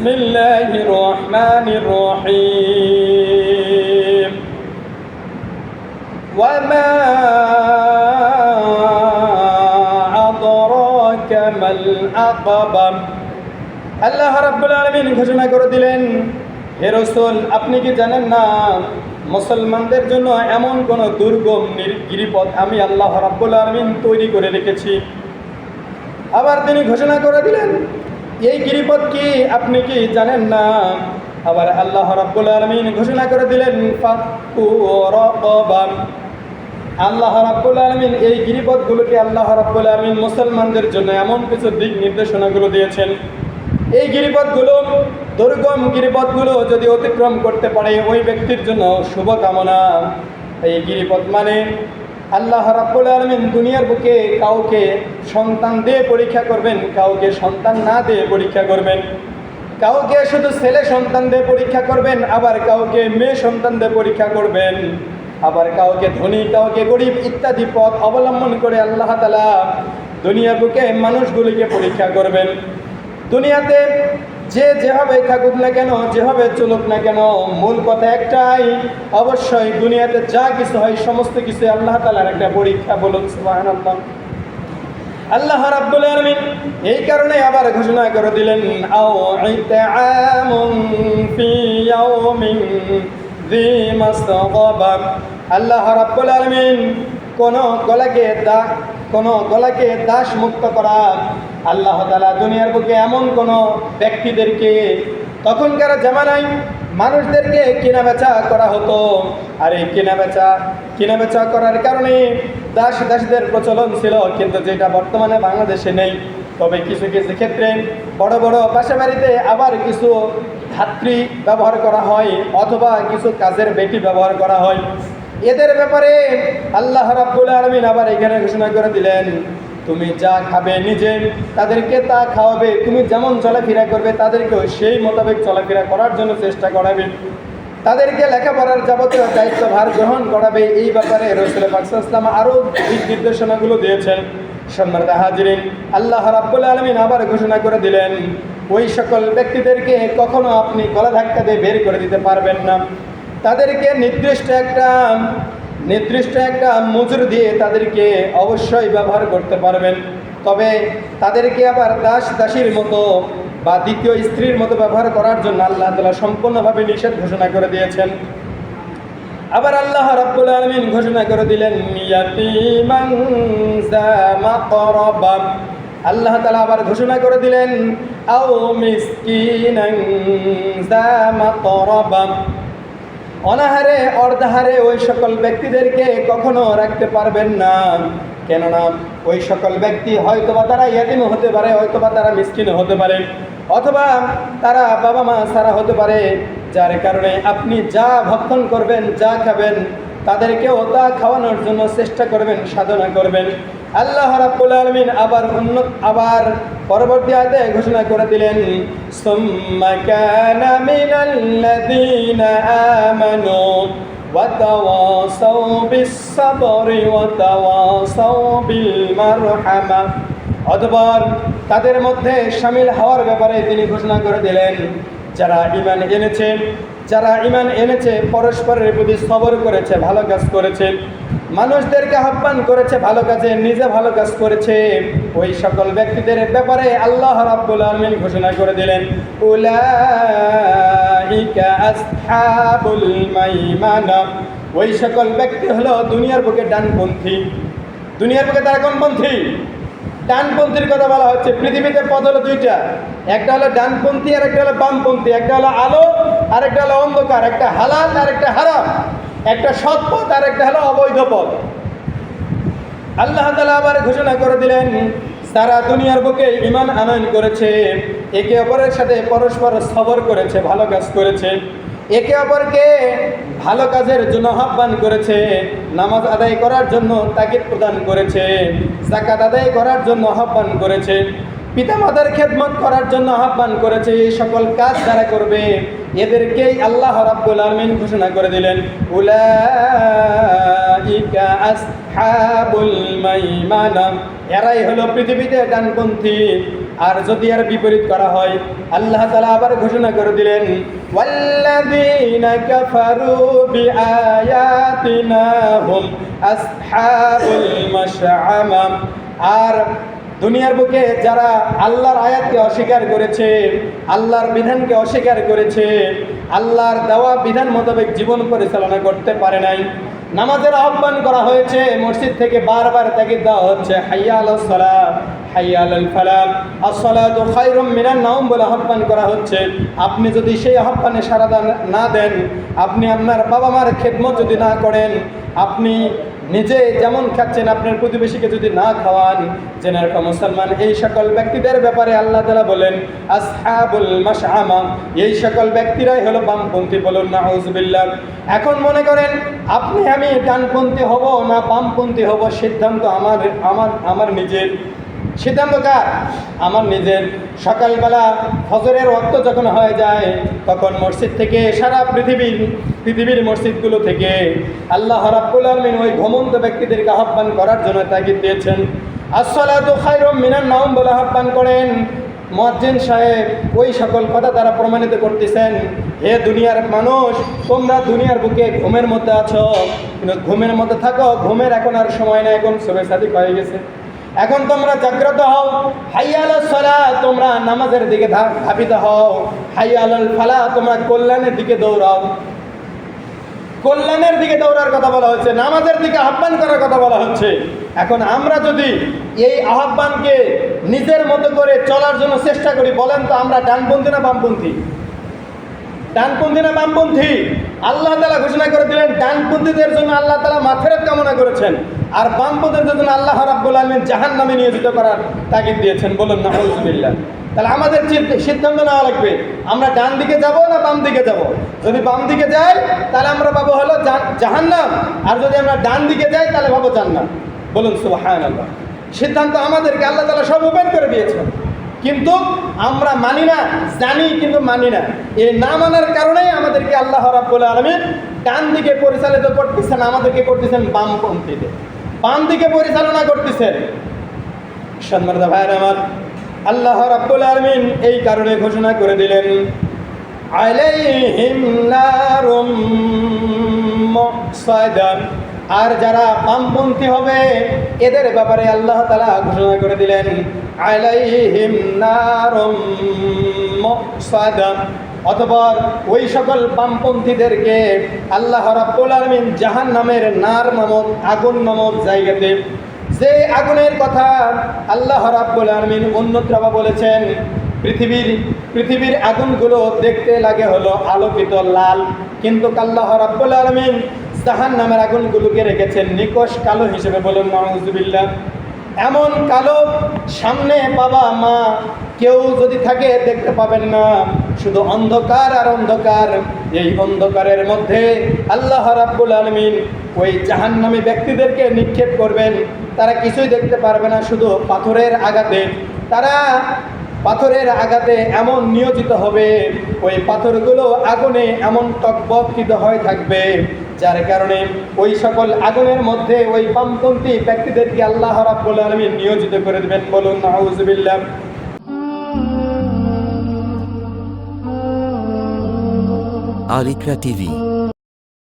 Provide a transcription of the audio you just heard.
بسم الله الرحمن الرحيم وما أدراك ما العقبة আল্লাহ রাব্বুল আলামিন ঘোষণা করে দিলেন হে রসুল আপনি কি জানেন না মুসলমানদের জন্য এমন কোন দুর্গম নির- গিরিপথ আমি আল্লাহ রাব্বুল আলামিন তৈরি করে রেখেছি আবার তিনি ঘোষণা করে দিলেন এই গিরিপথ কি আপনি কি জানেন না? আবার আল্লাহ রাব্বুল আলামিন ঘোষণা করে দিলেন আল্লাহ রাব্বুল আলামিন এই গিরিপথগুলোকে আল্লাহ রাব্বুল আলামিন মুসলমানদের জন্য এমন কিছু দিক নির্দেশনাগুলো দিয়েছেন। এই গিরিপথগুলো, দুর্গম গিরিপথগুলো যদি অতিক্রম করতে পারে ওই ব্যক্তির জন্য শুভকামনা। এই গিরিপথ মানে আল্লাহ রাব্বুল আলমিন দুনিয়ার বুকে কাউকে সন্তান দিয়ে পরীক্ষা করবেন, কাউকে সন্তান না দিয়ে পরীক্ষা করবেন। কাউকে শুধু ছেলে সন্তান দিয়ে পরীক্ষা করবেন, আবার কাউকে মেয়ে সন্তান দিয়ে পরীক্ষা করবেন। আবার কাউকে ধনী, কাউকে গরিব ইত্যাদি পথ অবলম্বন করে আল্লাহ তালা দুনিয়ার বুকে মানুষগুলিকে পরীক্ষা করবেন। দুনিয়াতে যে যেভাবে থাকুক না কেন, যেভাবে চলুক না কেন, মূল কথা একটাই, অবশ্যই দুনিয়াতে যা কিছু হয়, সমস্ত কিছু আল্লাহ তালার একটা পরীক্ষা বলুন, সুবহানাল্লাহ। আল্লাহ রাব্বুল আলামিন এই কারণে আবার ঘোষণা করে দিলেন, আও ইতআমুন ফি ইয়াউমিন যী আল্লাহ রাব্বুল আলামিন কোন গলাকে দা কোন গলাকে দাস মুক্ত করা, আল্লাহ তালা দুনিয়ার বুকে এমন কোন ব্যক্তিদেরকে তখনকার জামানায় মানুষদেরকে কেনা বেচা করা হতো। আর এই কেনা বেচা কেনা বেচা করার কারণে দাস দাসদের প্রচলন ছিল, কিন্তু যেটা বর্তমানে বাংলাদেশে নেই। তবে কিছু কিছু ক্ষেত্রে বড় বড় বাসা বাড়িতে আবার কিছু ধাত্রী ব্যবহার করা হয়, অথবা কিছু কাজের বেটি ব্যবহার করা হয়। এদের ব্যাপারে আল্লাহ রাব্বুল আলমিন আবার এখানে ঘোষণা করে দিলেন, তুমি যা খাবে নিজে, তাদেরকে তা খাওয়াবে। তুমি যেমন চলাফেরা করবে, তাদেরকেও সেই মোতাবেক চলাফেরা করার জন্য চেষ্টা করাবে। তাদেরকে লেখাপড়ার যাবতীয় দায়িত্বভার গ্রহণ করাবে। এই ব্যাপারে রসুল পাকসাম আরও দিক নির্দেশনাগুলো দিয়েছেন। সম্মানিত হাজিরিন, আল্লাহ রাব্বুল আলমিন আবার ঘোষণা করে দিলেন, ওই সকল ব্যক্তিদেরকে কখনো আপনি গলা ধাক্কা দিয়ে বের করে দিতে পারবেন না। তাদেরকে নির্দিষ্ট একটা নির্দিষ্ট একটা মজুর দিয়ে তাদেরকে অবশ্যই ব্যবহার করতে পারবেন। তবে তাদেরকে আবার দাস দাসীর মতো বা দ্বিতীয় স্ত্রীর মতো ব্যবহার করার জন্য আল্লাহ তালা সম্পূর্ণভাবে নিষেধ ঘোষণা করে দিয়েছেন। আবার আল্লাহ রাব্বুল আলামিন ঘোষণা করে দিলেন আল্লাহ তালা আবার ঘোষণা করে দিলেন, আও মাকরাবা। অনাহারে, অর্ধাহারে ওই সকল ব্যক্তিদেরকে কখনো রাখতে পারবেন না। কেননা ওই সকল ব্যক্তি হয়তোবা তারা ইয়াতিম হতে পারে, হয়তোবা তারা মিসকিন হতে পারে, অথবা তারা বাবা মা সারা হতে পারে। যার কারণে আপনি যা ভক্ষণ করবেন, যা খাবেন, তাদেরকেও তা খাওয়ানোর জন্য চেষ্টা করবেন, সাধনা করবেন। আল্লাহ রাব্বুল আলামিন আবার উন্নত, আবার পরবর্তী আয়াতে ঘোষণা করে দিলেন, সুম্মা কানা মিনাল্লাযীনা আমানু বিস-সাবরি ওয়াতাওয়াসাউ বিল মারহামা অতঃপর তাদের মধ্যে শামিল হওয়ার ব্যাপারে তিনি ঘোষণা করে দিলেন, যারা ইমান এনেছে, যারা ইমান এনেছে, পরস্পরের প্রতি সবর করেছে, ভালো কাজ করেছে মানুষদেরকে আহ্বান করেছে, ভালো কাজে, নিজে ভালো কাজ করেছে। ওই সকল ব্যক্তিদের ব্যাপারে আল্লাহ রাব্বুল আলামিন ঘোষণা করে দিলেন, উলাইকা আসহাবুল মাইমানা। ওই সকল ব্যক্তি হলো দুনিয়ার বুকে ডানপন্থী। দুনিয়ার বুকে তারা কোনপন্থী? ডানপন্থীর কথা বলা হচ্ছে। পৃথিবীতে পদ হলো দুইটা। একটা হলো ডানপন্থী আর একটা হলো বামপন্থী। একটা হলো আলো আর একটা হলো অন্ধকার। একটা হালাল আর একটা হারাম। একটা সৎ পথ আর একটা হলো অবৈধ পথ। আল্লাহ তালা আবার ঘোষণা করে দিলেন, সারা দুনিয়ার বুকে ইমান আনয়ন করেছে, একে অপরের সাথে পরস্পর সবর করেছে, ভালো কাজ করেছে, একে অপরকে ভালো কাজের জন্য আহ্বান করেছে, নামাজ আদায় করার জন্য তাগিদ প্রদান করেছে জাকাত আদায় করার জন্য আহ্বান করেছে, পিতামাতার খেদমত করার জন্য আহ্বান করেছে সকল কাজ যারা করবে এদেরকেই আল্লাহ রাব্বুল আলামিন ঘোষণা করে দিলেন, উলাইকা আসহাবুল মাইমানা এরাই হলো পৃথিবীতে ডানপন্থী। আর যদি আর বিপরীত করা হয়, আল্লাহ তালা আবার ঘোষণা করে দিলেন, ওয়াল্লাযীনা কাফারু বিআয়াতিনা হুম আসহাবুল মাশআমা আর দুনিয়ার বুকে যারা আল্লাহর আয়াতকে অস্বীকার করেছে, আল্লাহর বিধানকে অস্বীকার করেছে, আল্লাহর দেওয়া বিধান মোতাবেক জীবন পরিচালনা করতে পারে নাই। নামাজের আহ্বান করা হয়েছে, মসজিদ থেকে বারবার তাকে দেওয়া হচ্ছে হাইয়া সালাহ হাইয়া আল ফালাম আসসালাতু খায়রুম মিনান নাওম বলে আহ্বান করা হচ্ছে। আপনি যদি সেই আহ্বানে সাড়া দান- না দেন, আপনি আপনার বাবা মার খেদমত যদি না করেন, আপনি নিজে যেমন খাচ্ছেন, আপনার প্রতিবেশীকে যদি না খাওয়ান জেনে মুসলমান, এই সকল ব্যক্তিদের ব্যাপারে আল্লাহ তালা বলেন, আসহাবুল মাসআমা এই সকল ব্যক্তিরাই হলো বামপন্থী বলুন না হুজবিল্লাহ এখন মনে করেন, আপনি আমি ডানপন্থী হব না বামপন্থী হব? সিদ্ধান্ত আমার আমার আমার নিজের। সিদ্ধান্ত কার? আমার নিজের। সকালবেলা ফজরের রক্ত যখন হয়ে যায়, তখন মসজিদ থেকে সারা পৃথিবীর পৃথিবীর মসজিদগুলো থেকে আল্লাহ রাব্বুল আলমিন ওই ঘমন্ত ব্যক্তিদেরকে আহ্বান করার জন্য তাগিদ দিয়েছেন। আসসালাতু খায়রুম মিনান নাওম বলে আহ্বান করেন। মজ্জিন সাহেব, ওই সকল কথা তারা প্রমাণিত করতেছেন। হে দুনিয়ার মানুষ, তোমরা দুনিয়ার বুকে ঘুমের মধ্যে আছো। কিন্তু ঘুমের মধ্যে থাকো, ঘুমের এখন আর সময় না এখন সবে সাদিক হয়ে গেছে। এখন তোমরা জাগ্রত হও। হাইয়াল সলা, তোমরা নামাজের দিকে ধাবিত হও। হাইয়াল ফালা, তোমরা কল্যাণের দিকে দৌড়াও। কল্যাণের দিকে দৌড়ার কথা বলা হচ্ছে, নামাজের দিকে আহ্বান করার কথা বলা হচ্ছে। এখন আমরা যদি এই আহ্বানকে নিজের মতো করে চলার জন্য চেষ্টা করি, বলেন তো আমরা ডানপন্থী না বামপন্থী? ডানপন্থী না বামপন্থী। আল্লাহ তালা ঘোষণা করে দিলেন, ডানপন্থীদের জন্য আল্লাহ তালা মাফেরত কামনা করেছেন, আর বামপন্থীদের জন্য আল্লাহ রাব্বুল আলমিন জাহান নামে নিয়োজিত করার তাগিদ দিয়েছেন। বলুন না হজবিল্লা তাহলে আমাদের সিদ্ধান্ত নেওয়া লাগবে, আমরা ডান দিকে যাব না বাম দিকে যাব? যদি বাম দিকে যাই, তাহলে আমরা পাবো হলো জাহান্নাম, আর যদি আমরা ডান দিকে যাই, তাহলে পাবো জান্নাত। বলুন আল্লাহ সিদ্ধান্ত আমাদেরকে আল্লাহ তালা সব ওপেন করে দিয়েছেন। কিন্তু আমরা মানি না, জানি কিন্তু মানি না। এই না মানার কারণেই আমাদেরকে আল্লাহ রাব্বুল আলমিন ডান দিকে পরিচালিত করতেছেন, আমাদেরকে করতেছেন বামপন্থীতে বাম দিকে পরিচালনা করতেছেন। সম্মানিত ভাইয়ের আমার, আল্লাহ রাব্বুল আলমিন এই কারণে ঘোষণা করে দিলেন, আলাইহিম নারুম আর যারা বামপন্থী হবে, এদের ব্যাপারে আল্লাহ তালা ঘোষণা করে দিলেন, আলাইহিম নারুম অতপর ওই সকল বামপন্থীদেরকে আল্লাহ রাব্বুল আলমিন জাহান নামের নার নামক আগুন নামক জায়গাতে, যে আগুনের কথা আল্লাহ রাব্বুল আলমিন অন্যত্র বলেছেন, পৃথিবীর পৃথিবীর আগুনগুলো দেখতে লাগে হলো আলোকিত লাল। কিন্তু আল্লাহ রাব্বুল আলমিন জাহান নামের আগুনগুলোকে রেখেছেন নিকশ কালো হিসেবে বলুন মাহমুজুবিল্লাহ এমন কালো সামনে বাবা, মা কেউ যদি থাকে, দেখতে পাবেন না। শুধু অন্ধকার আর অন্ধকার। এই অন্ধকারের মধ্যে আল্লাহ রাব্বুল আলমিন ওই জাহান্নামী ব্যক্তিদেরকে নিক্ষেপ করবেন। তারা কিছুই দেখতে পারবে না, শুধু পাথরের আঘাতে। তারা পাথরের আঘাতে এমন নিয়োজিত হবে, ওই পাথরগুলো আগুনে এমন টকবকিত হয়ে থাকবে। যার কারণে ওই সকল আগুনের মধ্যে ওই বামপন্থী ব্যক্তিদেরকে আল্লাহ রাব্বুল আলামিন নিয়োজিত করে দেবেন। বলুন, নাউজুবিল্লাহ। আরিকরা টিভি